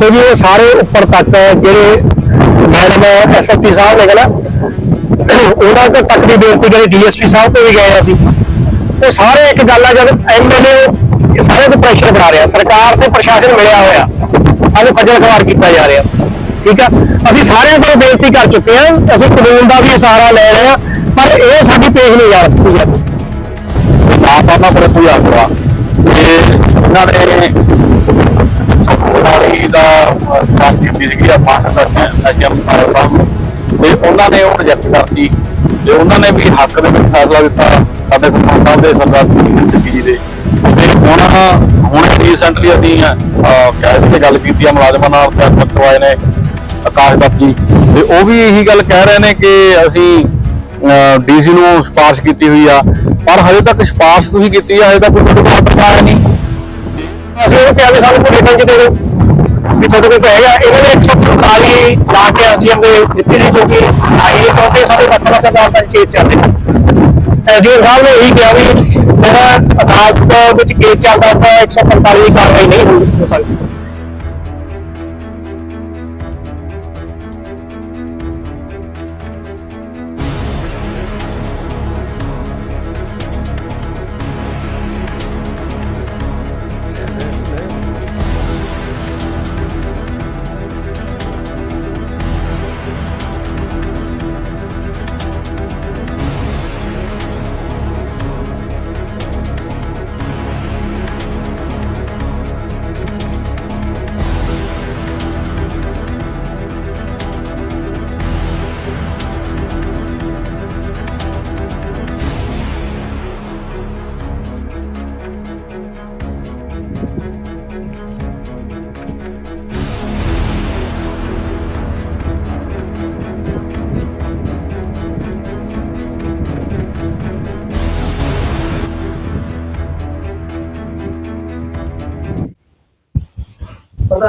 ਦੇਖੋ ਜੀ, ਇਹ ਸਾਰੇ ਉੱਪਰ ਤੱਕ ਜਿਹੜੇ ਮੈਡਮ ਐਸਐਸਪੀ ਸਾਹਿਬ ਨੇ ਨਾ ਉਹਨਾਂ ਤੋਂ ਤੱਕ ਦੀ ਬੇਨਤੀ ਕਰੀ ਡੀਐਸਪੀ ਸਾਹਿਬ ਤੇ ਵੀ ਗਏ ਅਸੀਂ। ਉਹ ਸਾਰੇ ਇੱਕ ਗੱਲ ਆ, ਜਦ ਐਮਐਲਏ ਸਾਰੇ ਤੇ ਪ੍ਰੈਸ਼ਰ ਬਣਾ ਰਿਹਾ। ਸਰਕਾਰ ਤੇ ਪ੍ਰਸ਼ਾਸਨ ਮਿਲਿਆ ਹੋਇਆ। ਸਾਨੂੰ ਖੱਜਲ ਖਵਾਰ ਕੀਤਾ ਜਾ ਰਿਹਾ। ਠੀਕ ਆ? ਅਸੀਂ ਸਾਰਿਆਂ ਕੋਲ ਬੇਨਤੀ ਕਰ ਚੁੱਕੇ ਹਾਂ ਅਸੀਂ ਕਾਨੂੰਨ ਦਾ ਵੀ ਇਸ਼ਾਰਾ ਲੈ ਰਹੇ ਹਾਂ ਪਰ ਇਹ ਸਾਡੀ ਪੇਸ਼ ਨਹੀਂ ਜਾ ਰਹੀ। ਆਪ ਆਪਾਂ ਕੋਲ ਕੋਈ ਆਸਰਾ ਤੇ ਇਹਨਾਂ ਨੇ ਸਰਕਾਰੀ ਦਾ ਕੰਮ ਕੀਤੀ ਆ ਪਾਠ ਕਰਦੇ ਅਜਮ ਸਾਹਿਬ ਤੇ। ਉਹਨਾਂ ਨੇ ਉਹ ਰਿਜੈਕਟ ਕਰਤੀ। ਤੇ ਉਹਨਾਂ ਨੇ ਵੀ ਹੱਕ ਦੇ ਵਿੱਚ ਫੈਸਲਾ ਦਿੱਤਾ ਸਾਡੇ ਸਰਪੰਚ ਸਾਹਿਬ ਦੇ ਸਰਦਾਰ ਜੀ ਜੀ ਦੇ। ਤੇ ਹੁਣ ਹੁਣ ਰੀਸੈਂਟਲੀ ਅਸੀਂ ਕੈਦ ਤੇ ਗੱਲ ਕੀਤੀ ਆ, ਮੁਲਾਜ਼ਮਾਂ ਨਾਲ ਤੇ ਅਫਸਰ ਨੇ ਆਕਾਸ਼ ਜੀ। ਤੇ ਉਹ ਵੀ ਇਹੀ ਗੱਲ ਕਹਿ ਰਹੇ ਨੇ ਕਿ ਅਸੀਂ ਡੀਸੀ ਨੂੰ ਸਿਫਾਰਿਸ਼ ਕੀਤੀ ਹੋਈ ਆ। ਪਰ ਹਜੇ ਤੱਕ ਸਿਫਾਰਿਸ਼ ਤੁਸੀਂ ਕੀਤੀ ਆ, ਹਜੇ ਤੱਕ ਕੋਈ ਆਰਡਰ ਆਇਆ ਨਹੀਂ। ਅਸੀਂ ਉਹਨੂੰ ਕਿਹਾ ਵੀ ਸਾਨੂੰ ਕੋਈ ਲਿਖਣ ਦੇ ਦਿਓ ਵੀ ਤੁਹਾਡੇ ਕੋਲ ਕਹੇਗਾ ਇਹਨਾਂ ਨੇ 145 ਲਾ ਕੇ ਐਸਡੀਐਮ ਦੇ ਦਿੱਤੀ ਸੀ, ਜੋ ਕਿ ਆਈ ਹੈ ਕਿਉਂਕਿ ਸਾਡੇ ਵੱਖ ਵੱਖ ਅਦਾਲਤਾਂ 'ਚ ਕੇਸ ਚੱਲਦੇ ਐਸਡੀਐਮ ਸਾਹਿਬ ਨੇ ਇਹੀ ਕਿਹਾ ਵੀ ਜਿਹੜਾ ਅਦਾਲਤ ਵਿੱਚ ਕੇਸ ਚੱਲਦਾ ਤਾਂ 145 ਦੀ ਕਾਰਵਾਈ ਨਹੀਂ ਹੋ ਹੋ ਸਕਦੀ।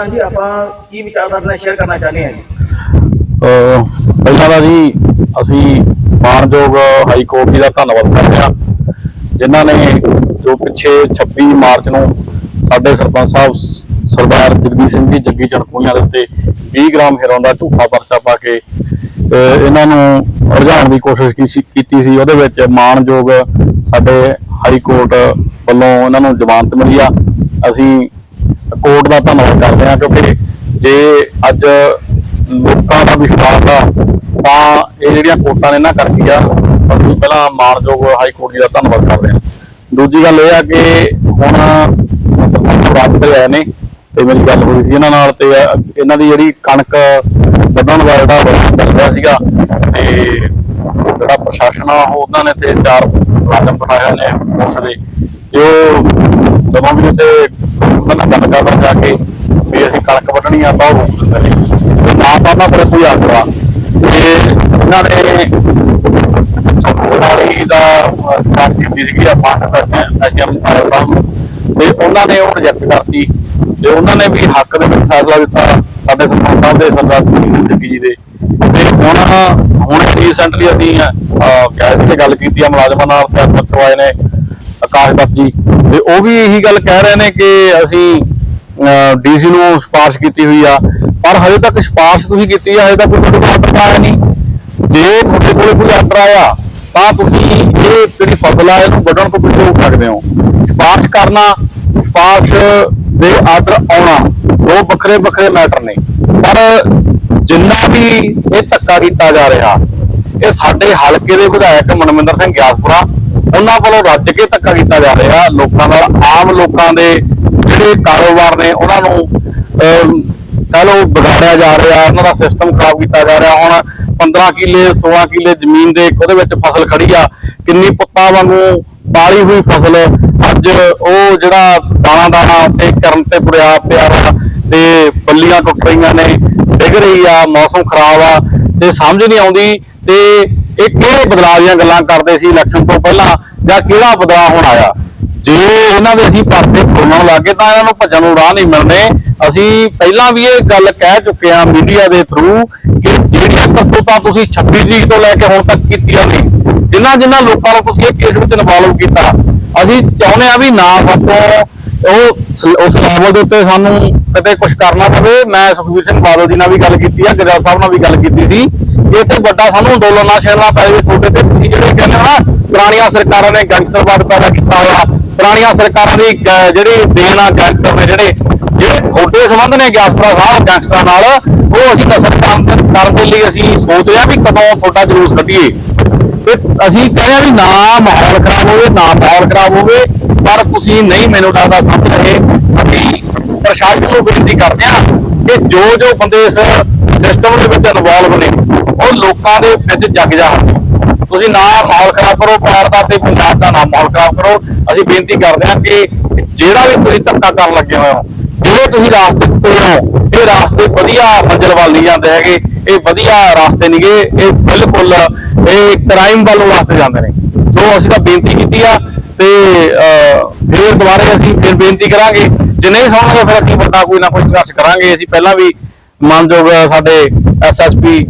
ਪ੍ਰਧਾਨ ਜੀ ਆਪਾਂ ਕੀ ਵਿਚਾਰ ਸ਼ੇਅਰ ਕਰਨਾ ਚਾਹੁੰਦੇ ਹਾਂ ਜੀ? ਪਹਿਲਾਂ ਤਾਂ ਜੀ, ਅਸੀਂ ਮਾਨਯੋਗ ਹਾਈ ਕੋਰਟ ਜੀ ਦਾ ਧੰਨਵਾਦ ਕਰਦੇ ਹਾਂ। ਜਿਨ੍ਹਾਂ ਨੇ ਜੋ ਪਿੱਛੇ 26 ਮਾਰਚ ਨੂੰ ਸਾਡੇ ਸਰਪੰਚ ਸਾਹਿਬ ਸਰਦਾਰ ਜਗਦੀਪ ਸਿੰਘ ਜੀ ਜੱਗੀ ਚਣਕੂਆਂ ਦੇ ਉੱਤੇ 20 ਗ੍ਰਾਮ ਹੈਰੋਨ ਦਾ ਝੂਠਾ ਪਰਚਾ ਪਾ ਕੇ ਇਹਨਾਂ ਨੂੰ ਰੁਝਾਉਣ ਦੀ ਕੋਸ਼ਿਸ਼ ਕੀ, ਕੀਤੀ ਸੀ। ਉਹਦੇ ਵਿੱਚ ਮਾਨਯੋਗ ਸਾਡੇ ਹਾਈ ਕੋਰਟ ਵੱਲੋਂ ਇਹਨਾਂ ਨੂੰ ਜ਼ਮਾਨਤ ਮਿਲੀ ਆ। ਅਸੀਂ ਕੋਰਟ ਦਾ ਧੰਨਵਾਦ ਕਰਦੇ ਹਾਂ ਕਿਉਂਕਿ ਜੇ ਅੱਜ ਲੋਕਾਂ ਦਾ ਵਿਸ਼ਵਾਸ ਆ, ਤਾਂ ਇਹ ਜਿਹੜੀਆਂ ਕੋਰਟਾਂ ਨੇ ਨਾ ਕਰਦੀ ਆ, ਅਸੀਂ ਪਹਿਲਾਂ ਮਾਨਯੋਗ ਹਾਈ ਕੋਰਟ ਜੀ ਦਾ ਧੰਨਵਾਦ ਕਰਦੇ ਹਾਂ। ਦੂਜੀ ਗੱਲ ਇਹ ਆ ਕਿ ਹੁਣ ਸਰਪੰਚ ਰਾਜ ਤੇ ਆਏ ਨੇ, ਤੇ ਮੇਰੀ ਗੱਲ ਹੋਈ ਸੀ ਇਹਨਾਂ ਨਾਲ, ਤੇ ਇਹਨਾਂ ਦੀ ਜਿਹੜੀ ਕਣਕ ਵੱਢਣ ਦਾ ਜਿਹੜਾ ਚੱਲ ਰਿਹਾ ਸੀਗਾ, ਤੇ ਜਿਹੜਾ ਪ੍ਰਸ਼ਾਸਨ ਆ ਉਹਨਾਂ ਨੇ ਤੇ ਚਾਰ ਮੁਲਾਜ਼ਮ ਬਣਾਇਆ ਨੇ ਪੁਲਿਸ ਦੇ, ਤੇ ਉਹ ਜਦੋਂ ਵੀ ਉੱਥੇ ਉਹਨਾਂ ਨਾਲ ਗੱਲ ਕਰਦਾ ਜਾ ਕੇ ਵੀ ਅਸੀਂ ਕਣਕ ਵੱਢਣੀ ਆ ਤਾਂ ਉਹ ਰੋਕ ਦਿੰਦੇ ਨੇ। ਤੇ ਨਾ ਤਾਂ ਉਹਨਾਂ ਕੋਲ ਕੋਈ ਆਸਰਾ ਤੇ ਇਹਨਾਂ ਨੇ ਸਰਕਾਰੀ ਦਾ ਖਾਸ ਕੀਤੀ ਆ ਪਾਠ ਕਰਦੇ ਅਜਮ ਸਾਹਿਬ ਤੇ ਉਹਨਾਂ ਨੇ ਉਹ ਰਿਜੈਕਟ ਕਰਤੀ। ਤੇ ਉਹਨਾਂ ਨੇ ਵੀ ਹੱਕ ਦੇ ਵਿੱਚ ਫੈਸਲਾ ਦਿੱਤਾ, ਸਾਡੇ ਸਰਪੰਚ ਸਾਹਿਬ ਦੇ ਸਰਦਾਰ ਜੀ ਜੀ ਦੇ। ਤੇ ਹੁਣ ਹੁਣ ਰੀਸੈਂਟਲੀ ਅਸੀਂ ਕੈਸ ਤੇ ਗੱਲ ਕੀਤੀ ਆ, ਮੁਲਾਜ਼ਮਾਂ ਨਾਲ ਤੇ ਅਫਸਰ ਕਰਵਾਏ ਨੇ। ਆਕਾਸ਼ ਦੱਤ ਜੀ। ਤੇ ਉਹ ਵੀ ਇਹੀ ਗੱਲ ਕਹਿ ਰਹੇ ਨੇ ਕਿ ਅਸੀਂ ਡੀਸੀ ਨੂੰ ਸਿਫਾਰਿਸ਼ ਕੀਤੀ ਹੋਈ ਆ। ਪਰ ਹਜੇ ਤੱਕ ਸਿਫਾਰਿਸ਼ ਤੁਸੀਂ ਕੀਤੀ ਆ, ਹਜੇ ਤੱਕ ਕੋਈ ਆਰਡਰ ਆਇਆ ਨਹੀਂ। ਜੇ ਤੁਹਾਡੇ ਕੋਲੇ ਕੋਈ ਆਰਡਰ ਆਇਆ, ਤਾਂ ਤੁਸੀਂ ਇਹ ਜਿਹੜੀ ਫਸਲ ਆ, ਇਹਨੂੰ ਵੱਢਣ ਤੋਂ ਪਿੱਛੇ ਰੋਕ ਸਕਦੇ ਹੋ। ਸਿਫਾਰਿਸ਼ ਕਰਨਾ, ਸਿਫਾਰਿਸ਼ ਦੇ ਆਰਡਰ ਆਉਣਾ ਦੋ ਵੱਖਰੇ ਵੱਖਰੇ ਮੈਟਰ ਨੇ। ਪਰ ਜਿੰਨਾ ਵੀ ਇਹ ਧੱਕਾ ਕੀਤਾ ਜਾ ਰਿਹਾ, ਇਹ ਸਾਡੇ ਹਲਕੇ ਦੇ ਵਿਧਾਇਕ ਮਨਮਿੰਦਰ ਸਿੰਘ ਗਿਆਸਪੁਰਾ ਉਹਨਾਂ ਵੱਲੋਂ ਰੱਜ ਕੇ ਧੱਕਾ ਕੀਤਾ ਜਾ ਰਿਹਾ। ਲੋਕਾਂ ਨਾਲ ਆਮ ਲੋਕਾਂ ਦੇ ਜਿਹੜੇ ਕਾਰੋਬਾਰ ਨੇ ਉਹਨਾਂ ਨੂੰ ਅਮ, ਕਹਿ ਲਓ ਵਿਗਾੜਿਆ ਜਾ ਰਿਹਾ ਉਹਨਾਂ ਦਾ ਸਿਸਟਮ ਖਰਾਬ ਕੀਤਾ ਜਾ ਰਿਹਾ। ਹੁਣ 15 ਕਿੱਲੇ 16 ਕਿੱਲੇ ਜ਼ਮੀਨ ਦੇ ਉਹਦੇ ਵਿੱਚ ਫਸਲ ਖੜੀ ਆ। ਕਿੰਨੀ ਪੁੱਤਾਂ ਵਾਂਗੂ ਪਾਲੀ ਹੋਈ ਫਸਲ। ਅੱਜ ਉਹ ਜਿਹੜਾ ਦਾਣਾ ਦਾਣਾ ਉੱਥੇ ਕਰਨ ਤੇ ਪੁਰਿਆ ਪਿਆ ਵਾ ਤੇ ਬੱਲੀਆਂ ਟੁੱਟ ਰਹੀਆਂ ਨੇ ਡਿੱਗ ਰਹੀ ਆ ਮੌਸਮ ਖਰਾਬ ਆ ਤੇ ਸਮਝ ਨਹੀਂ ਆਉਂਦੀ ਤੇ ਇਹ ਕਿਹੜੇ ਬਦਲਾਅ ਦੀਆਂ ਗੱਲਾਂ ਕਰਦੇ ਸੀ ਇਲੈਕਸ਼ਨ ਤੋਂ ਪਹਿਲਾਂ ਜਾਂ ਕਿਹੜਾ ਬਦਲਾਅ ਹੁਣ ਆਇਆ? ਜੇ ਇਹਨਾਂ ਦੇ ਅਸੀਂ ਪਰਦੇ ਖੋਲਣ ਲੱਗੇ ਤਾਂ ਇਹਨਾਂ ਨੂੰ ਭੱਜਣ ਨੂੰ ਰਾਹ ਨਹੀਂ ਮਿਲਣੇ। ਅਸੀਂ ਪਹਿਲਾਂ ਵੀ ਇਹ ਗੱਲ ਕਹਿ ਚੁੱਕੇ ਹਾਂ ਮੀਡੀਆ ਦੇ ਥਰੂ ਕਿ ਜਿਹੜੀਆਂ ਕਰਤੂਤਾਂ ਤੁਸੀਂ 26 ਤਰੀਕ ਤੋਂ ਲੈ ਕੇ ਹੁਣ ਤੱਕ ਕੀਤੀਆਂ ਨੇ, ਜਿਨ੍ਹਾਂ ਜਿਨ੍ਹਾਂ ਲੋਕਾਂ ਨੂੰ ਤੁਸੀਂ ਇਹ ਕੇਸ ਵਿੱਚ ਇਨਵੋਲਵ ਕੀਤਾ, ਅਸੀਂ ਚਾਹੁੰਦੇ ਆ ਵੀ ਨਾ ਫਸੋ ਉਹ ਸ- ਉਸ ਲੈਵਲ ਦੇ ਉੱਤੇ ਸਾਨੂੰ ਕਿਤੇ ਕੁਝ ਕਰਨਾ ਪਵੇ। ਮੈਂ ਸੁਖਬੀਰ ਸਿੰਘ ਬਾਦਲ ਜੀ ਨਾਲ ਵੀ ਗੱਲ ਕੀਤੀ ਆ ਗਰੇਵਾਲ ਸਾਹਿਬ ਨਾਲ ਵੀ ਗੱਲ ਕੀਤੀ ਸੀ। ਕਿ ਇੱਥੇ ਵੱਡਾ ਸਾਨੂੰ ਅੰਦੋਲਨ ਨਾ ਛੇੜਨਾ ਪਵੇ ਤੁਹਾਡੇ ਤੇ ਤੁਸੀਂ ਜਿਹੜੇ ਕਹਿੰਦੇ ਹੋ ਨਾ, ਪੁਰਾਣੀਆਂ ਸਰਕਾਰਾਂ ਨੇ ਗੈਂਗਸਟਰਵਾਦ ਪੈਦਾ ਕੀਤਾ ਹੋਇਆ, ਪੁਰਾਣੀਆਂ ਸਰਕਾਰਾਂ ਦੀ ਜਿਹੜੀ ਦੇਣ ਆ ਗੈਂਗਸਟਰ ਨੇ ਜਿਹੜੇ ਜਿਹੜੇ ਤੁਹਾਡੇ ਸੰਬੰਧ ਨੇ ਗਿਆਸਪੁਰਾ ਸਾਹਿਬ ਗੈਂਗਸਟਰਾਂ ਨਾਲ, ਉਹ ਅਸੀਂ ਨਸਲ ਕਰਨ ਕਰਨ ਦੇ ਲਈ ਅਸੀਂ ਸੋਚ ਰਹੇ ਹਾਂ ਵੀ ਕਦੋਂ ਤੁਹਾਡਾ ਜਲੂਸ ਕੱਢੀਏ। ਤੇ ਅਸੀਂ ਕਹਿੰਦੇ ਆ ਵੀ ਨਾ ਮਾਹੌਲ ਖਰਾਬ ਹੋਵੇ, ਨਾ ਮਾਹੌਲ ਖਰਾਬ ਹੋਵੇ, ਪਰ ਤੁਸੀਂ ਨਹੀਂ ਮੈਨੂੰ ਲੱਗਦਾ ਸਮਝ ਰਹੇ। ਅਸੀਂ ਪ੍ਰਸ਼ਾਸਨ ਨੂੰ ਬੇਨਤੀ ਕਰਦੇ ਆ ਕਿ ਜੋ ਜੋ ਬੰਦੇ ਇਸ ਸਿਸਟਮ ਦੇ ਵਿੱਚ ਇਨਵੋਲਵ ਨੇ ਉਹ ਲੋਕਾਂ ਦੇ ਵਿੱਚ ਜਗ ਜਾਣ ਤੁਸੀਂ ਨਾ ਮਾਹੌਲ ਖਰਾਬ ਕਰੋ ਭਾਰਤ ਦਾ ਤੇ ਪੰਜਾਬ ਦਾ ਨਾ ਮਾਹੌਲ ਖਰਾਬ ਕਰੋ। ਅਸੀਂ ਬੇਨਤੀ ਕਰਦੇ ਹਾਂ ਕਿ ਜਿਹੜਾ ਵੀ ਤੁਸੀਂ ਧੱਕਾ ਕਰਨ ਲੱਗੇ ਹੋਏ ਹੋ ਜਿਹੜੇ ਤੁਸੀਂ ਰਾਸਤੇ ਤੇ ਹੋ ਇਹ ਰਾਸਤੇ ਵਧੀਆ ਮੰਜ਼ਿਲ ਵੱਲ ਨਹੀਂ ਜਾਂਦੇ ਹੈਗੇ ਇਹ ਵਧੀਆ ਰਾਸਤੇ ਨਹੀਂਗੇ ਇਹ ਬਿਲਕੁਲ ਇਹ ਕ੍ਰਾਈਮ ਵੱਲ ਨੂੰ ਰਾਸਤੇ ਜਾਂਦੇ ਨੇ। ਸੋ ਅਸੀਂ ਤਾਂ ਬੇਨਤੀ ਕੀਤੀ ਆ ਤੇ ਅਹ, ਫਿਰ ਦੁਬਾਰੇ ਅਸੀਂ ਫਿਰ ਬੇਨਤੀ ਕਰਾਂਗੇ। ਜੇ ਨਹੀਂ ਸੁਣਨਗੇ ਫਿਰ ਅਸੀਂ ਵੱਡਾ ਕੋਈ ਨਾ ਕੋਈ ਸੰਘਰਸ਼ ਕਰਾਂਗੇ। ਅਸੀਂ ਪਹਿਲਾਂ ਵੀ ਮਾਨਯੋਗ ਸਾਡੇ ਐਸਐਸਪੀ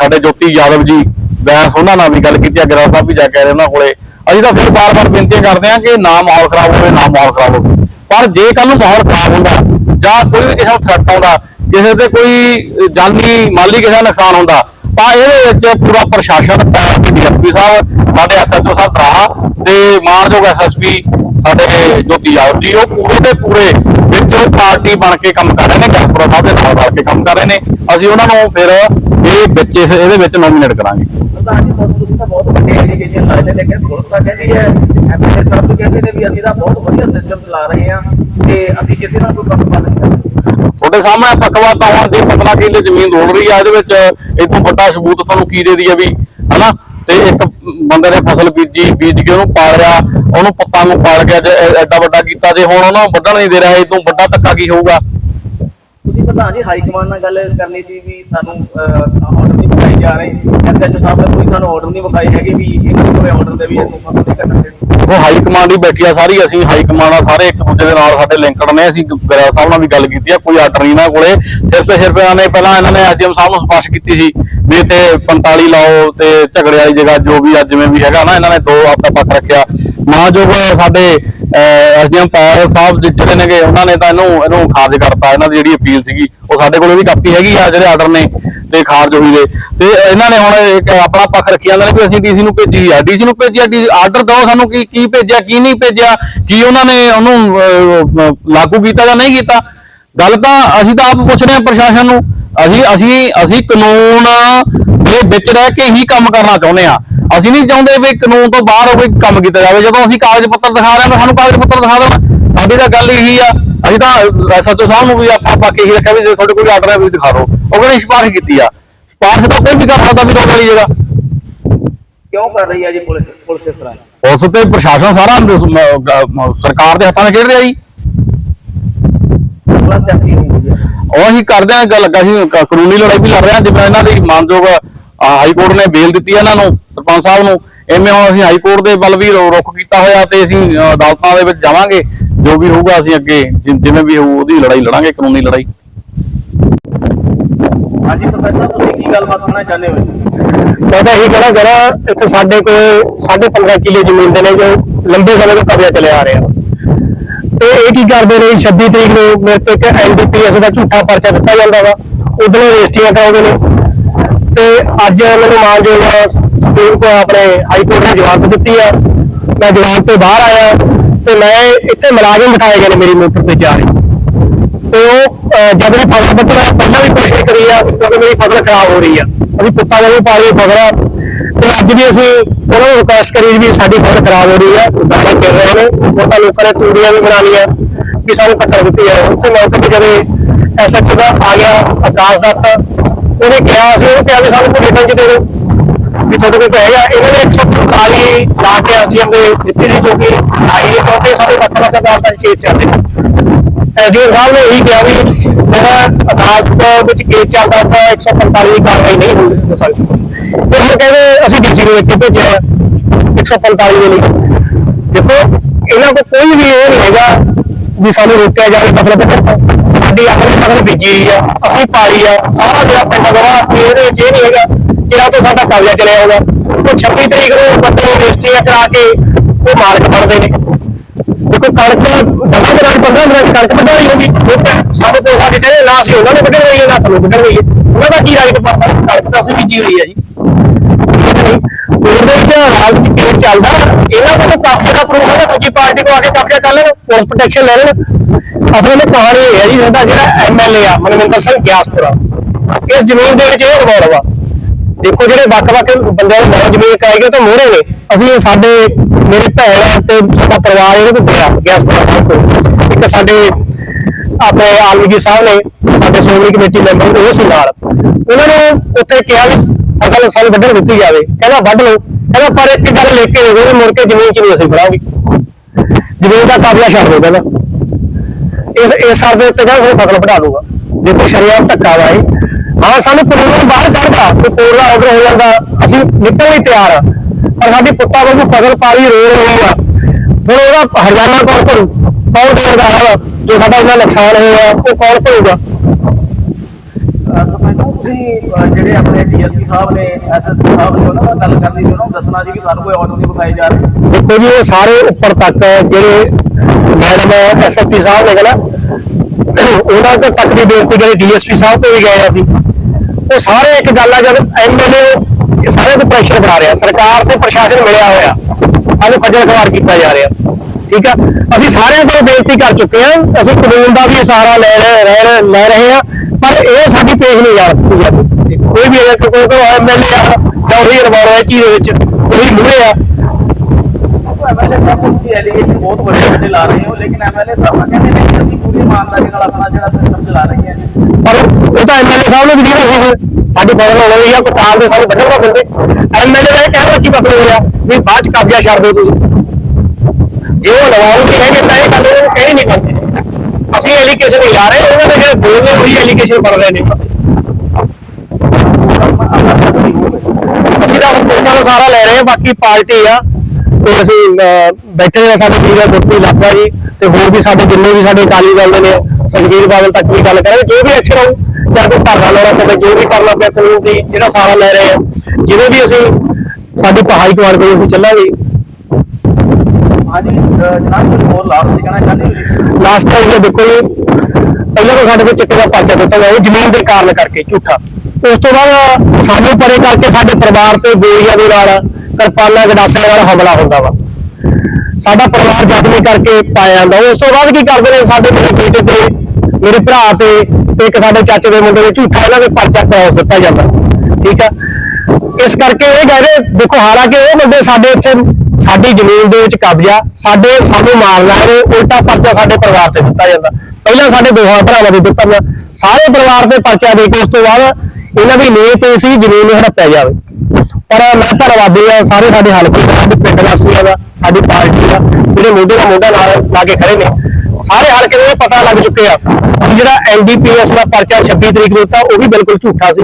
ਸਾਡੇ ਜੋਤੀ ਯਾਦਵ ਜੀ, ਬੈਂਸ, ਉਹਨਾਂ ਨਾਲ ਵੀ ਗੱਲ ਕੀਤੀ ਆ ਗਰਾ ਸਾਹਿਬ ਵੀ ਜਾ ਕੇ ਆਏ ਉਹਨਾਂ ਕੋਲੇ। ਅਸੀਂ ਤਾਂ ਫਿਰ ਬਾਰ-ਬਾਰ ਬੇਨਤੀ ਕਰਦੇ ਹਾਂ ਕਿ ਨਾ ਮਾਹੌਲ ਖਰਾਬ ਹੋਵੇ, ਨਾ ਮਾਹੌਲ ਖਰਾਬ ਹੋਵੇ। ਪਰ ਜੇ ਕੱਲ ਨੂੰ ਮਾਹੌਲ ਖਰਾਬ ਹੁੰਦਾ, ਜਾਂ ਕੋਈ ਵੀ ਕਿਸੇ ਨੂੰ ਥ੍ਰੈਟ ਆਉਂਦਾ, ਕਿਸੇ ਤੇ ਕੋਈ ਜਾਨੀ ਮਾਲੀ ਕਿਸੇ ਦਾ ਨੁਕਸਾਨ ਹੁੰਦਾ, ਤਾਂ ਇਹਦੇ ਵਿੱਚ ਪੂਰਾ ਪ੍ਰਸ਼ਾਸਨ ਡੀਐਸਪੀ ਸਾਹਿਬ, ਸਾਡੇ ਐਸਐਚਓ ਸਾਹਿਬ ਭਰਾ ਤੇ ਮਾਨਯੋਗ ਐਸਐਸਪੀ ਸਾਡੇ ਜੋਤੀ ਯਾਦਵ ਜੀ ਉਹ ਪੂਰੇ ਦੇ ਪੂਰੇ ਵਿੱਚ ਪਾਰਟੀ ਬਣ ਕੇ ਕੰਮ ਕਰ ਰਹੇ ਨੇ ਗਸਪੁਰਾ ਸਾਹਿਬ ਦੇ ਨਾਲ ਰਲ ਕੇ ਕੰਮ ਕਰ ਰਹੇ ਨੇ। ਅਸੀਂ ਉਹਨਾਂ ਨੂੰ ਫਿਰ ਇਹ ਵਿੱਚ ਇਹਦੇ ਵਿੱਚ ਨੋਮੀਨੇਟ ਕਰਾਂਗੇ। ਤਾਂ ਬਹੁਤ ਵੱਡੇ ਐਲੀਗੇਸ਼ਨ ਲਾਏ ਨੇ ਲੇਕਿਨ ਪੁਲਿਸ ਤਾਂ ਕਹਿੰਦੀ ਹੈ ਐਮਐਲਏ ਸਾਹਿਬ ਤੋਂ ਕਹਿੰਦੇ ਨੇ ਵੀ ਅਸੀਂ ਤਾਂ ਬਹੁਤ ਵਧੀਆ ਸਿਸਟਮ ਚਲਾ ਰਹੇ ਹਾਂ ਤੇ ਅਸੀਂ ਕਿਸੇ ਨਾਲ ਕੋਈ ਪੱਖਪਾਤ ਨਹੀਂ ਕਰਦੇ ਤੁਹਾਡੇ ਸਾਹਮਣੇ ਪੱਕਵਾ ਤਾਂ ਹੁਣ ਜੇ 15 ਕਿੱਲੇ ਜ਼ਮੀਨ ਰੋਲ ਰਹੀ ਆ ਇਹਦੇ ਵਿੱਚ ਇਤੋਂ ਵੱਡਾ ਸਬੂਤ ਤੁਹਾਨੂੰ ਕੀ ਦੇ ਦਈਏ ਵੀ ਹਨਾ? ਤੇ ਇੱਕ ਬੰਦੇ ਨੇ ਫਸਲ ਬੀਜੀ ਬੀਜ ਕੇ ਉਹਨੂੰ ਪਾਲਿਆ, ਉਹਨੂੰ ਪੱਤਾਂ ਨੂੰ ਪਾਲ ਕੇ ਅੱਜ ਐ- ਐਡਾ ਵੱਡਾ ਕੀਤਾ ਜੇ ਹੁਣ ਉਹਨੂੰ ਵੱਢਣ ਨਹੀਂ ਦੇ ਰਿਹਾ, ਇਹ ਤੋਂ ਵੱਡਾ ਧੱਕਾ ਕੀ ਹੋਊਗਾ? ਤੁਸੀਂ ਪ੍ਰਧਾਨ ਜੀ ਹਾਈ ਕਮਾਂਡ ਨਾਲ ਗੱਲ ਕਰਨੀ ਸੀ ਵੀ ਸਾਨੂੰ ਆਰਡਰ ਨਹੀਂ ਵਿਖਾਏ ਜਾ ਰਹੇ। ਐਸਐਚਓ ਸਾਹਿਬ ਨੇ ਕੋਈ ਸਾਨੂੰ ਆਰਡਰ ਨਹੀਂ ਵਿਖਾਏ ਹੈਗੇ ਵੀ ਇਹਨਾਂ ਕੋਲੇ ਆਰਡਰ ਦੇ ਵੀ ਇਹਨੂੰ ਫਸਲ ਨਹੀਂ ਕੱਟਣ ਦੇਣੀ। ਉਹ ਹਾਈ ਕਮਾਂਡ ਹੀ ਬੈਠੀ ਆ ਸਾਰੀ, ਅਸੀਂ ਹਾਈ ਕਮਾਂਡ ਆ ਸਾਰੇ ਇੱਕ ਦੂਜੇ ਦੇ ਨਾਲ ਸਾਡੇ ਲਿੰਕਡ ਨੇ, ਅਸੀਂ ਗਰੇਵਾਲ ਸਾਹਿਬ ਨਾਲ ਵੀ ਗੱਲ ਕੀਤੀ ਆ, ਕੋਈ ਆਰਡਰ ਨਹੀਂ ਇਹਨਾਂ ਕੋਲੇ। ਸਿਰਫ ਸਿਰਫ ਇਹਨਾਂ ਨੇ ਪਹਿਲਾਂ ਇਹਨਾਂ ਨੇ ਐਸਡੀਐਮ ਸਾਹਿਬ ਨੂੰ ਸਪਸ਼ਟ ਕੀਤੀ ਸੀ ਵੀ ਇੱਥੇ 45 ਲਾਓ ਤੇ ਝਗੜੇ ਵਾਲੀ ਜਗ੍ਹਾ ਜੋ ਵੀ ਅੱਜ ਜਿਵੇਂ ਵੀ ਹੈਗਾ ਨਾ, ਇਹਨਾਂ ਨੇ ਦੋ ਆਪਦਾ ਪੱਖ ਰੱਖਿਆ। ਮਹਾਜੋਗ ਸਾਡੇ ਐਸਡੀਐਮ ਪਾਲ ਸਾਹਿਬ ਜੀ ਜਿਹੜੇ ਨੇਗੇ, ਉਹਨਾਂ ਨੇ ਤਾਂ ਇਹਨੂੰ ਇਹਨੂੰ ਖਾਰਜ ਕਰਤਾ। ਇਹਨਾਂ ਦੀ ਜਿਹੜੀ ਅਪੀਲ ਸੀਗੀ, ਉਹ ਸਾਡੇ ਕੋਲੇ ਵੀ ਕਾਪੀ ਹੈਗੀ ਆ, ਜਿਹੜੇ ਆਰਡਰ ਨੇ, ਤੇ ਖਾਰਜ ਹੋਈ ਦੇ। ਤੇ ਇਹਨਾਂ ਨੇ ਹੁਣ ਇੱਕ ਆਪਣਾ ਪੱਖ ਰੱਖੀ ਜਾਂਦੇ ਨੇ ਵੀ ਅਸੀਂ ਡੀਸੀ ਨੂੰ ਭੇਜੀ ਆ। ਡੀਸੀ ਨੂੰ ਭੇਜਿਆ ਆਰਡਰ ਦਿਓ ਸਾਨੂੰ ਕੀ ਕੀ ਭੇਜਿਆ, ਕੀ ਨਹੀਂ ਭੇਜਿਆ, ਕੀ ਉਹਨਾਂ ਨੇ ਉਹਨੂੰ ਲਾਗੂ ਕੀਤਾ ਜਾਂ ਨਹੀਂ ਕੀਤਾ। ਗੱਲ ਤਾਂ ਅਸੀਂ ਤਾਂ ਆਪ ਪੁੱਛ ਰਹੇ ਹਾਂ ਪ੍ਰਸ਼ਾਸਨ ਨੂੰ। ਅਸੀਂ ਅਸੀਂ ਅਸੀਂ ਕਾਨੂੰਨ ਦੇ ਵਿੱਚ ਰਹਿ ਕੇ ਹੀ ਕੰਮ ਕਰਨਾ ਚਾਹੁੰਦੇ ਆ ਅਸੀਂ ਨਹੀਂ ਚਾਹੁੰਦੇ ਵੀ ਕਾਨੂੰਨ ਤੋਂ ਬਾਹਰ ਕੋਈ ਕੰਮ ਕੀਤਾ ਜਾਵੇ। ਜਦੋਂ ਅਸੀਂ ਕਾਗਜ਼ ਪੱਤਰ ਦਿਖਾ ਰਹੇ ਹਾਂ ਸਾਨੂੰ ਕਾਗਜ਼ ਪੱਤਰ ਦਿਖਾ ਦੇਣ ਸਾਡੀ ਤਾਂ ਗੱਲ ਇਹੀ ਆ। ਅਸੀਂ ਤਾਂ ਐਸਐਚਓ ਸਾਹਿਬ ਨੂੰ ਵੀ ਆਪਾਂ ਪੱਕ ਇਹੀ ਰੱਖਿਆ ਵੀ ਜੇ ਤੁਹਾਡੇ ਕੋਈ ਆਰਡਰ ਹੈ ਵੀ ਦਿਖਾ ਦਿਓ। ਉਹ ਕਹਿੰਦੇ ਸਿਫਾਰਿਸ਼ ਕੀਤੀ ਆ। ਸਿਫਾਰਿਸ਼ ਤਾਂ ਕੋਈ ਵੀ ਕਰ ਸਕਦਾ ਵੀ ਰੋਕ ਵਾਲੀ ਜਗ੍ਹਾ ਕਿਉਂ ਕਰ ਰਹੀ ਹੈ ਜੀ ਪੁਲਿਸ ਪੁਲਿਸ ਇਸ ਤਰ੍ਹਾਂ? ਉਸ ਤੇ ਪ੍ਰਸ਼ਾਸਨ ਸਾਰਾ ਸਰਕਾਰ ਦੇ ਹੱਥਾਂ 'ਚ ਖੇਡ ਰਿਹਾ ਜੀ। ਉਹ ਅਸੀਂ ਕਰਦੇ ਹਾਂ ਗੱਲ ਅਸੀਂ ਕ- ਕਾਨੂੰਨੀ ਲੜਾਈ ਵੀ ਲੜ ਰਹੇ ਹਾਂ। ਜਿਵੇਂ ਇਹਨਾਂ ਦੀ ਮਾਨਯੋਗ ਹਾਈ ਕੋਰਟ ਨੇ ਬੇਲ ਦਿੱਤੀ ਇਹਨਾਂ ਨੂੰ ਸਰਪੰਚ ਸਾਹਿਬ ਨੂੰ। ਐਵੇਂ ਹੁਣ ਅਸੀਂ ਹਾਈ ਕੋਰਟ ਦੇ ਵੱਲ ਵੀ ਰੁ- ਰੁਖ ਕੀਤਾ ਹੋਇਆ ਤੇ ਅਸੀਂ ਅਦਾਲਤਾਂ ਦੇ ਵਿੱਚ ਜਾਵਾਂਗੇ। ਜੋ ਵੀ ਹੋਊਗਾ ਅਸੀਂ ਅੱਗੇ ਜਿਵੇਂ ਵੀ ਹੋਊ ਉਹਦੀ ਲੜਾਈ ਲੜਾਂਗੇ ਕਾਨੂੰਨੀ ਲੜਾਈ। ਹਾਂਜੀ ਸਰਪੰਚ ਸਾਹਿਬ ਤੁਸੀਂ ਕੀ ਗੱਲਬਾਤ ਕਰਨਾ ਚਾਹੁੰਦੇ ਹੋ? ਮੈਂ ਤਾਂ ਇਹੀ ਕਹਿਣਾ ਚਾਹਣਾ ਇੱਥੇ ਸਾਡੇ ਕੋਲ 15.5 ਕਿੱਲੇ ਜ਼ਮੀਨ ਦੇ ਨੇ ਜੋ ਲੰਬੇ ਸਮੇਂ ਤੋਂ ਕਬਜ਼ਾ ਚੱਲਿਆ ਆ ਰਿਹਾ। ਤੇ ਇਹ ਕੀ ਕਰਦੇ ਨੇ 26 ਤਰੀਕ ਨੂੰ ਮੇਰੇ ਤੇ ਇੱਕ ਐਨਡੀਪੀਐਸ ਦਾ ਝੂਠਾ ਪਰਚਾ ਦਿੱਤਾ ਜਾਂਦਾ ਵਾ। ਉਦੋਂ ਰਜਿਸਟਰੀਆਂ ਕਰਾਉਂਦੇ ਨੇ। ਤੇ ਅੱਜ ਮੈਨੂੰ ਮਾਨਯੋਗ ਸੁਪਰੀਮ ਕੋਰਟ ਆਪਣੇ ਹਾਈ ਕੋਰਟ ਨੇ ਜਵਾਬ ਦਿੱਤੀ ਆ। ਮੈਂ ਜਵਾਬ ਤੋਂ ਬਾਹਰ ਆਇਆ ਤੇ ਮੈਂ ਇੱਥੇ ਮੁਲਾਜ਼ਮ ਬਿਠਾਏ ਗਏ ਨੇ ਮੇਰੀ ਮੋਟਰ ਤੇ ਚਾਰੇ ਤੇ ਉਹ ਜਦ ਵੀ ਫਸਲ ਬੱਤਣਾ ਪਹਿਲਾਂ ਵੀ ਕੋਸ਼ਿਸ਼ ਕਰੀ ਆ, ਕਿਉਂਕਿ ਮੇਰੀ ਫਸਲ ਖਰਾਬ ਹੋ ਰਹੀ ਆ। ਅਸੀਂ ਪੁੱਤਾਂ ਦੇ ਵੀ ਪਾਲੀ ਫਸਲ ਆ। ਤੇ ਅੱਜ ਵੀ ਅਸੀਂ ਉਹਨਾਂ ਨੂੰ ਰਿਕੁਐਸਟ ਕਰੀ ਵੀ ਸਾਡੀ ਫਸਲ ਖਰਾਬ ਹੋ ਰਹੀ ਆ ਦਾਣਾ ਕਰ ਰਹੇ ਨੇ। ਬਹੁਤਾ ਲੋਕਾਂ ਨੇ ਤੂੜੀਆਂ ਵੀ ਬਣਾ ਲਈਆਂ ਵੀ ਸਾਨੂੰ ਕੱਟਣ ਦਿੱਤੀ ਜਾਵੇ ਉੱਥੇ ਮੌਕੇ ਤੇ ਜਦੇ ਐਸਐਚਓ ਦਾ ਆ ਗਿਆ ਆਕਾਸ਼ ਦੱਤ ਉਹਨੇ ਕਿਹਾ ਸੀ, ਉਹਨੂੰ ਕਿਹਾ ਵੀ ਸਾਨੂੰ ਕੋਈ ਰਿਟਰਨ ਦੇ ਦਿਓ, ਵੀ ਤੁਹਾਡੇ ਕੋਲ ਹੈਗਾ ਇਹਨਾਂ ਨੇ 145 ਲਾ ਕੇ ਐਸਡੀਐਮ ਦੇ ਦਿੱਤੀ ਸੀ, ਜੋ ਕਿ ਆਈ ਦੇ ਤੌਰ ਤੇ ਸਾਡੇ ਵੱਖ ਵੱਖ ਅਦਾਲਤਾਂ 'ਚ ਕੇਸ ਚੱਲਦੇ। ਐਸਡੀਐਮ ਸਾਹਿਬ ਨੇ ਇਹੀ ਕਿਹਾ ਵੀ ਜਿਹੜਾ ਅਦਾਲਤ ਵਿੱਚ ਕੇਸ ਚੱਲਦਾ ਤਾਂ 145 ਦੀ ਕਾਰਵਾਈ ਨਹੀਂ ਹੋ ਹੋ ਸਕਦੀ। ਤੇ ਹੁਣ ਕਹਿੰਦੇ ਅਸੀਂ ਡੀਸੀ ਨੂੰ ਇੱਥੇ ਭੇਜਿਆ 145 ਦੇ ਲਈ। ਦੇਖੋ, ਇਹਨਾਂ ਕੋਲ ਕੋਈ ਵੀ ਇਹ ਨਹੀਂ ਹੈਗਾ ਵੀ ਸਾਨੂੰ ਰੋਕਿਆ ਜਾਵੇ, ਮਤਲਬ ਸਾਡੀ ਆਪਣੀ ਫਸਲ ਬੀਜੀ ਹੋਈ ਆ, ਅਸੀਂ ਪਾਲੀ ਆ, ਸਾਰਾ ਜਿਹੜਾ ਪਿੰਡ ਗਵਾ ਇਹਦੇ ਵਿੱਚ ਇਹ ਨਹੀਂ ਹੈਗਾ ਜਿਹੜਾ ਤੋਂ ਸਾਡਾ ਕਬਜ਼ਾ ਚਲਿਆ ਹੋਊਗਾ। ਉਹ 26 ਤਰੀਕ ਨੂੰ ਬੰਦੇ ਰਜਿਸਟਰੀ ਕਰਾ ਕੇ ਉਹ ਮਾਲਕ ਬਣਦੇ ਨੇ। ਦੇਖੋ, ਕਣਕ ਦਸਾਂ ਦਿਨਾਂ 'ਚ 15 ਦਿਨਾਂ 'ਚ ਕਣਕ ਵੱਢਣੀ ਹੋਗੀ ਉਹ ਸਾਡੇ ਕੋਲ ਸਾਡੇ ਕਹਿੰਦੇ ਨਾ ਅਸੀਂ ਉਹਨਾਂ ਨੇ ਵੱਢਣ ਗਈ ਨਾ ਸਾਨੂੰ ਵੱਢਣ ਗਈ ਹੈ। ਉਹਨਾਂ ਦਾ ਕੀ ਰਾਈਟ ਪੜਦਾ ਕਣਕ ਤਾਂ ਅਸੀਂ ਬੀਜੀ ਹੋਈ ਹੈ ਜੀ। ਉਹਦੇ ਵਿੱਚ ਹਾਲ ਚ ਕੇਸ ਚੱਲਦਾ, ਇਹਨਾਂ ਕੋਲ ਕਬਜ਼ੇ ਦਾ ਪ੍ਰੂਫ ਹੈ ਦੂਜੀ ਪਾਰਟੀ ਕੋ ਆ ਕੇ ਕਬਜ਼ਾ ਕਰ ਲੈਣ ਪੁਲਿਸ ਪ੍ਰੋਟੈਕਸ਼ਨ ਲੈ ਲੈਣ। ਅਸਲ ਵਿੱਚ ਕਹਾਣੀ ਇਹ ਹੈ ਜੀ ਸਾਡਾ ਜਿਹੜਾ ਐਮਐਲਏ ਆ, ਮਨਵਿੰਦਰ ਸਿੰਘ ਗਿਆਸਪੁਰਾ, ਇਸ ਜ਼ਮੀਨ ਦੇ ਵਿੱਚ ਇਹ ਰਿਵਾਰਡ ਵਾ ਦੇਖੋ ਜਿਹੜੇ ਵੱਖ-ਵੱਖ ਬੰਦਿਆਂ ਦੇ ਨਾਮ ਜ਼ਮੀਨ ਕਾਇਗੇ ਤੋਂ ਮੋਹਰੇ ਨੇ। ਅਸੀਂ ਸਾਡੇ, ਮੇਰੇ ਭੈਣ ਤੇ ਸਾਡਾ ਪਰਿਵਾਰ ਇਹਦੇ ਕੋਲ ਗਿਆ, ਗਿਆਸਪੁਰਾ ਸਾਹਿਬ ਕੋਲ। ਇੱਕ ਸਾਡੇ ਆਪਣੇ ਆਲਮਗੀ ਸਾਹਿਬ ਨੇ, ਸਾਡੇ ਸ਼੍ਰੋਮਣੀ ਕਮੇਟੀ ਮੈਂਬਰ ਉਹ ਸੀ ਨਾਲ। ਉਹਨਾਂ ਨੂੰ ਉੱਥੇ ਕਿਹਾ ਵੀ ਫਸਲ ਸਾਨੂੰ ਵੱਢਣ ਦਿੱਤੀ ਜਾਵੇ। ਕਹਿੰਦਾ ਵੱਢ ਲਓ। ਕਹਿੰਦਾ ਪਰ ਇੱਕ ਗੱਲ ਲਿਖ ਕੇ ਦੇ ਦਿਓ ਮੁੜ ਕੇ ਜ਼ਮੀਨ 'ਚ ਨਹੀਂ ਅਸੀਂ ਫੜਾਂਗੇ। ਜ਼ਮੀਨ ਦਾ ਕਬਜ਼ਾ ਛੱਡ ਦਿਓ ਕਹਿੰਦਾ ਇਸ ਇਸ ਸਰ ਦੇ ਉੱਤੇ ਕਹਿੰਦਾ ਫਸਲ ਵਢਾ ਲੂਗਾ ਦੇਖੋ ਸ਼ਰੀਆਮ ਧੱਕਾ ਵਾ ਹਾਂ, ਸਾਨੂੰ ਕਾਨੂੰਨ ਬਾਹਰ ਕੱਢਦਾ ਕੋਈ ਕੋਰਟ ਦਾ ਆਰਡਰ ਹੋ ਜਾਂਦਾ। ਅਸੀਂ ਨਿਕਲਣ ਲਈ ਤਿਆਰ ਆ। ਪਰ ਸਾਡੀ ਪੁੱਤਾਂ ਵਾਂਗੂ ਫਸਲ ਪਾਲੀ ਰੋ ਰਹੀ ਆ। ਹੁਣ ਉਹਦਾ ਹਰਜਾਨਾ ਕੌਣ ਭਰੂ? ਕੌਣ ਦੇਗਾ ਹੈ ਜੋ ਸਾਡਾ ਇੰਨਾ ਨੁਕਸਾਨ ਹੋਇਆ, ਉਹ ਕੌਣ ਭਰੂਗਾ? ਸਰਪੰਚ ਤੁਸੀਂ ਅਹ, ਜਿਹੜੇ ਆਪਣੇ ਡੀਐਸਪੀ ਸਾਹਿਬ ਨੇ ਐਸਐਸਪੀ ਸਾਹਿਬ ਨੇ ਉਹਨਾਂ ਨਾਲ ਗੱਲ ਕਰਨੀ ਸੀ ਉਹਨਾਂ ਨੂੰ ਦੱਸਣਾ ਸੀ ਕਿ ਸਾਨੂੰ ਕੋਈ ਆਰਡਰ ਨਹੀਂ ਵਿਖਾਏ ਜਾ ਰਹੇ। ਦੇਖੋ ਜੀ ਇਹ ਸਾਰੇ ਉੱਪਰ ਤੱਕ ਜਿਹੜੇ ਮੈਡਮ ਐਸਐਸਪੀ ਸਾਹਿਬ ਨੇ ਨਾ ਉਹਨਾਂ ਤੋਂ ਤੱਕ ਦੀ ਬੇਨਤੀ ਕਰੀ ਡੀਐਸਪੀ ਸਾਹਿਬ ਤੋਂ ਵੀ ਗਏ ਅਸੀਂ। ਉਹ ਸਾਰੇ ਇੱਕ ਗੱਲ ਆ ਜਦ ਐਮਐਲਏ ਸਾਰੇ ਤੇ ਪ੍ਰੈਸ਼ਰ ਬਣਾ ਰਿਹਾ। ਸਰਕਾਰ ਤੇ ਪ੍ਰਸ਼ਾਸਨ ਮਿਲਿਆ ਹੋਇਆ। ਸਾਨੂੰ ਖੱਜਲ ਖਵਾਰ ਕੀਤਾ ਜਾ ਰਿਹਾ। ਠੀਕ ਆ? ਅਸੀਂ ਸਾਰਿਆਂ ਕੋਲ ਬੇਨਤੀ ਕਰ ਚੁੱਕੇ ਹਾਂ ਅਸੀਂ ਕਾਨੂੰਨ ਦਾ ਵੀ ਸਹਾਰਾ ਲੈ ਰਹੇ ਰਹਿ- ਲੈ ਰਹੇ ਹਾਂ ਪਰ ਇਹ ਸਾਡੀ ਪੇਸ਼ ਨਹੀਂ ਰਹੀ ਕੋਈ ਵੀ ਅਗਰ ਕੋਈ ਕੋਈ ਐਮਐਲਏ ਆ ਜਾਂ ਉਹੀ ਰਿਵਾਰਡ ਹੈ ਚੀਜ਼ ਦੇ ਵਿੱਚ ਉਹੀ ਮੂਹਰੇ ਆ। ਐਮਐਲਏ ਸਾਹਿਬ ਤੁਸੀਂ ਐਲੀਗੇਸ਼ਨ ਬਹੁਤ ਵੱਡੇ ਵੱਡੇ ਲਾ ਰਹੇ ਹੋ ਲੇਕਿਨ ਐਮਐਲਏ ਸਾਹਿਬ ਤਾਂ ਕਹਿੰਦੇ ਨੇ ਕਿ ਅਸੀਂ ਪੂਰੀ ਇਮਾਨਦਾਰੀ ਨਾਲ ਆਪਣਾ ਜਿਹੜਾ ਸਿਸਟਮ ਚਲਾ ਰਹੇ ਹਾਂ। ਪਰ ਉਹ ਤਾਂ ਐਮਐਲਏ ਸਾਹਿਬ ਨੂੰ ਵੀ ਜਿਹੜਾ ਸੀ। ਸਾਡੀ ਫਸਲ ਹੋਣੀ ਹੋਈ ਆ ਪਟਾਲ ਦੇ ਸਾਨੂੰ ਵੱਢਣ ਦਾ ਦਿੰਦੇ ਐਮਐਲਏ ਦਾ ਇਹ ਕਹਿਣ ਦਾ ਕੀ ਮਤਲਬ ਹੋਇਆ ਵੀ ਬਾਅਦ ਚ ਕਬਜ਼ਾ ਛੱਡ ਦਿਓ ਤੁਸੀਂ। ਜੇ ਉਹ ਲਵਾਉਣਗੇ ਕਹਿੰਦੇ ਤਾਂ ਇਹ ਗੱਲ ਕਹਿਣੀ ਨਹੀਂ ਬਣਦੀ ਸੀ। ਅਸੀਂ ਐਲੀਗੇਸ਼ਨ ਨਹੀਂ ਲਾ ਰਹੇ ਉਹਨਾਂ ਦੇ ਜਿਹੜੇ ਬੋਲਦੇ ਉਹੀ ਐਲੀਗੇਸ਼ਨ ਬਣ ਰਹੇ ਨੇ। ਅਸੀਂ ਤਾਂ ਹੁਣ ਦਾ ਸਾਰਾ ਲੈ ਰਹੇ ਹਾਂ, ਬਾਕੀ ਪਾਰਟੀ ਆ। ਤੇ ਅਸੀਂ ਬੈਠੇ ਹਾਂ ਸਾਡੇ ਵੀਰ ਗੁਰਪ੍ਰੀਤ ਲਾਪਾ ਜੀ, ਤੇ ਹੋਰ ਵੀ ਸਾਡੇ ਜਿੰਨੇ ਵੀ ਸਾਡੇ ਅਕਾਲੀ ਦਲ ਦੇ ਨੇ ਸੁਖਬੀਰ ਬਾਦਲ ਤੱਕ ਵੀ ਗੱਲ ਕਰਾਂਗੇ, ਜੋ ਵੀ ਐਕਸ਼ਨ ਆਊ, ਚਾਹੇ ਕੋਈ ਧਰਨਾ ਲਾਉਣਾ ਪਵੇ, ਜੋ ਵੀ ਕਰਨਾ ਪਿਆ ਕਾਨੂੰਨ ਦੀ, ਜਿਹੜਾ ਸਾਰਾ ਲੈ ਰਹੇ ਆ ਜਿਵੇਂ ਵੀ ਅਸੀਂ, ਸਾਡੀ ਹਾਈ ਕਮਾਂਡ ਕੋਲ ਅਸੀਂ ਚੱਲਾਂਗੇ ਹਾਂਜੀ ਜਨਾਬ, ਤੁਸੀਂ ਹੋਰ ਲਾਭ ਸੀ ਕਹਿਣਾ ਚਾਹੁੰਦੇ ਹੋ ਲਾਸਟ ਟਾਈਮ ਇਹ ਦੇਖੋ ਜੀ, ਪਹਿਲਾਂ ਤਾਂ ਸਾਡੇ ਕੋਲ ਚਿੱਟੇ ਦਾ ਪਰਚਾ ਦਿੱਤਾ ਗਿਆ ਉਹ ਜ਼ਮੀਨ ਦੇ ਕਾਰਨ ਕਰਕੇ, ਝੂਠਾ। ਉਸ ਤੋਂ ਬਾਅਦ ਸਾਨੂੰ ਪਰੇ ਕਰਕੇ ਸਾਡੇ ਪਰਿਵਾਰ ਤੇ ਗੋਲੀਆਂ ਦੇ ਨਾਲ ਕਿਰਪਾਨਾਂ, ਗਡਾਸਿਆਂ ਨਾਲ ਹਮਲਾ ਹੁੰਦਾ ਵਾ। ਸਾਡਾ ਪਰਿਵਾਰ ਜ਼ਖਮੀ ਕਰਕੇ ਪਾਇਆ ਜਾਂਦਾ। ਉਸ ਤੋਂ ਬਾਅਦ ਕੀ ਕਰਦੇ ਨੇ ਸਾਡੇ ਮੇਰੇ ਬੇਟੇ ਤੇ, ਮੇਰੇ ਭਰਾ ਤੇ ਤੇ ਇੱਕ ਸਾਡੇ ਚਾਚੇ ਦੇ ਮੁੰਡੇ ਦੇ ਝੂਠਾ ਇਹਨਾਂ ਦੇ ਪਰਚਾ ਕ੍ਰੋਸ ਦਿੱਤਾ ਜਾਂਦਾ। ਠੀਕ ਆ? ਇਸ ਕਰਕੇ ਇਹ ਕਹਿੰਦੇ ਦੇਖੋ ਹਾਲਾਂਕਿ ਇਹ ਮੁੰਡੇ ਸਾਡੇ ਇੱਥੇ ਸਾਡੀ ਜ਼ਮੀਨ ਦੇ ਵਿੱਚ ਕਬਜ਼ਾ, ਸਾਡੇ, ਸਾਨੂੰ ਮਾਰਨਾ ਹੈ ਉਲਟਾ ਪਰਚਾ ਸਾਡੇ ਪਰਿਵਾਰ ਤੇ ਦਿੱਤਾ ਜਾਂਦਾ। ਪਹਿਲਾਂ ਸਾਡੇ ਦੋਹਾਂ ਭਰਾਵਾਂ ਦੇ ਦਿੱਤਾ ਜਾਂਦਾ ਸਾਰੇ ਪਰਿਵਾਰ ਤੇ ਪਰਚਾ ਦੇ ਕੇ ਉਸ ਤੋਂ ਬਾਅਦ ਇਹਨਾਂ ਦੀ ਨੀਅਤ ਇਹ ਸੀ, ਜ਼ਮੀਨ ਨੂੰ ਹੜੱਪਿਆ ਜਾਵੇ। ਪਰ ਮੈਂ ਧੰਨਵਾਦੀ ਆ ਸਾਰੇ ਸਾਡੇ ਹਲਕੇ ਦੇ, ਸਾਡੇ ਪਿੰਡ ਵਾਸੀਆਂ ਦਾ, ਸਾਡੀ ਪਾਰਟੀ ਦਾ, ਜਿਹੜੇ ਮੋਢੇ ਦਾ ਮੋਢਾ ਨਾਲ ਲਾ ਕੇ ਖੜੇ ਨੇ। ਸਾਰੇ ਹਲਕੇ ਨੂੰ ਇਹ ਪਤਾ ਲੱਗ ਚੁੱਕਿਆ ਕਿ ਜਿਹੜਾ ਐਨਡੀਪੀਐਸ ਦਾ ਪਰਚਾ 26 ਤਰੀਕ ਨੂੰ ਦਿੱਤਾ, ਉਹ ਵੀ ਬਿਲਕੁਲ ਝੂਠਾ ਸੀ।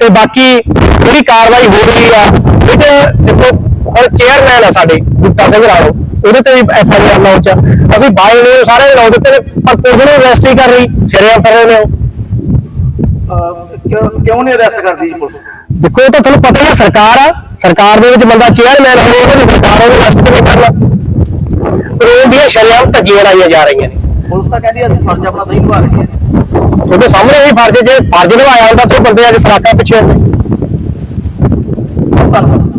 ਤੇ ਬਾਕੀ ਜਿਹੜੀ ਕਾਰਵਾਈ ਹੋ ਰਹੀ ਆ, ਇਹ ਦੇਖੋ ਹੁਣ ਚੇਅਰਮੈਨ ਆ ਸਾਡੇ ਬੁੱਟਾ ਸਿੰਘ ਰਾਣੋ। ਉਹਦੇ ਤੇ ਵੀ ਐਫ ਆਈ ਆਰ ਲਾਉਂਚ ਆ। ਅਸੀਂ ਬਾਈ ਨੇ ਸਾਰੇ ਦੇ ਲਾਉ ਦਿੱਤੇ ਨੇ ਪਰ ਪੁਲਿਸ ਨੂੰ ਅਰੈਸਟ ਹੀ ਕਰ ਰਹੀ ਕਰ ਰਹੇ ਨੇ ਕਿਉਂ ਨਹੀਂ ਅਰੈਸਟ ਕਰਦੀ ਪੁਲਿਸ? ਦੇਖੋ ਇਹ ਤਾਂ ਤੁਹਾਨੂੰ ਪਤਾ ਹੀ ਸਰਕਾਰ ਆ। ਸਰਕਾਰ ਦੇ ਵਿੱਚ ਬੰਦਾ ਚੇਅਰਮੈਨ ਹੋਵੇ ਉਹਦੀ ਸਰਕਾਰ ਉਹਨੂੰ ਅਰੈਸਟ ਕਿਵੇਂ ਕਰਨਾ? ਕਾਨੂੰਨ ਦੀਆਂ ਸ਼ਰਿਆਮ ਧੱਜੀਆਂ ਲਾਈਆਂ ਜਾ ਰਹੀਆਂ ਨੇ। ਪੁਲਿਸ ਤਾਂ ਕਹਿੰਦੀ ਅਸੀਂ ਫਰਜ਼ ਆਪਣਾ ਸਹੀ ਨਿਭਾ ਰਹੇ ਹਾਂ ਤੁਹਾਡੇ ਸਾਹਮਣੇ ਇਹ ਫਰਜ਼ ਜੇ ਫਰਜ਼ ਨਿਭਾਇਆ ਹੁੰਦਾ ਤਾਂ ਬੰਦੇ ਅੱਜ ਸਰਾਕਾ ਪਿੱਛੇ ਹੁੰਦੇ ਧੰਨਵਾਦ।